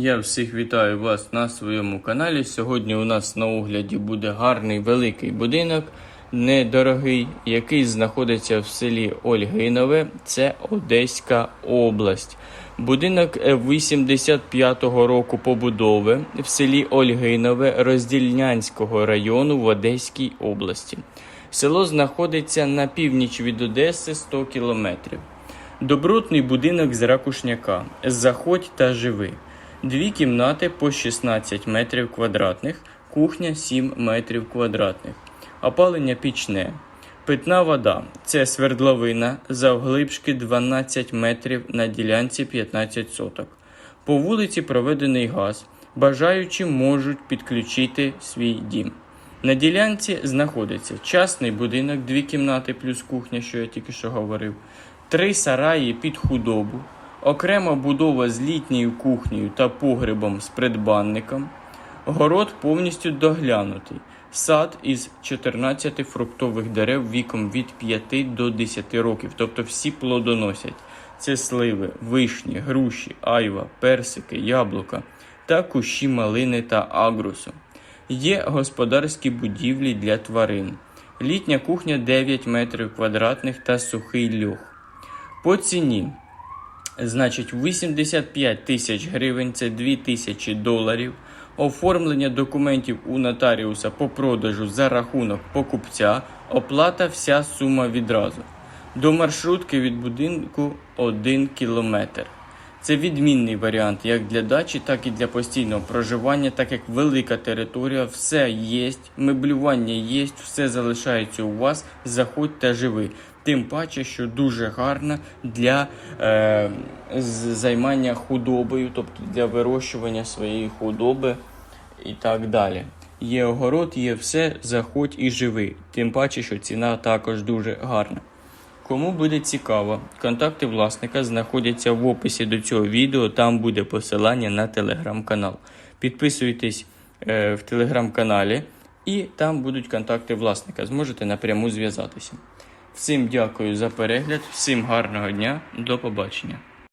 Я всіх вітаю вас на своєму каналі. Сьогодні у нас на огляді буде гарний великий будинок, недорогий, який знаходиться в селі Ольгинове, це Одеська область. Будинок е, 85-го року побудови в селі Ольгинове Роздільнянського району в Одеській області. Село знаходиться на північ від Одеси 100 кілометрів. Добротний будинок з ракушняка. Заходь та живи. Дві кімнати по 16 метрів квадратних, кухня 7 метрів квадратних. Опалення пічне. Питна вода це свердловина завглибшки 12 метрів на ділянці 15 соток. По вулиці проведений газ. Бажаючі можуть підключити свій дім. На ділянці знаходиться частний будинок, дві кімнати плюс кухня, що я тільки що говорив, три сараї під худобу, окрема будова з літньою кухнею та погребом з придбанником, город повністю доглянутий, сад із 14 фруктових дерев віком від 5 до 10 років, тобто всі плодоносять. Це сливи, вишні, груші, айва, персики, яблука та кущі малини та агрусу. Є господарські будівлі для тварин. Літня кухня 9 метрів квадратних та сухий льох. По ціні, значить, 85 тисяч гривень це 2 тисячі доларів. Оформлення документів у нотаріуса по продажу за рахунок покупця, оплата вся сума відразу. До маршрутки від будинку 1 кілометр. Це відмінний варіант як для дачі, так і для постійного проживання, так як велика територія, все є, меблювання є, все залишається у вас. Заходь та живи. Тим паче, що дуже гарна для е, займання худобою, тобто для вирощування своєї худоби і так далі. Є огород, є все, заходь і живи. Тим паче, що ціна також дуже гарна. Кому буде цікаво, контакти власника знаходяться в описі до цього відео. Там буде посилання на телеграм-канал. Підписуйтесь е, в телеграм-каналі, і там будуть контакти власника. Зможете напряму зв'язатися. Всім дякую за перегляд, всім гарного дня, до побачення.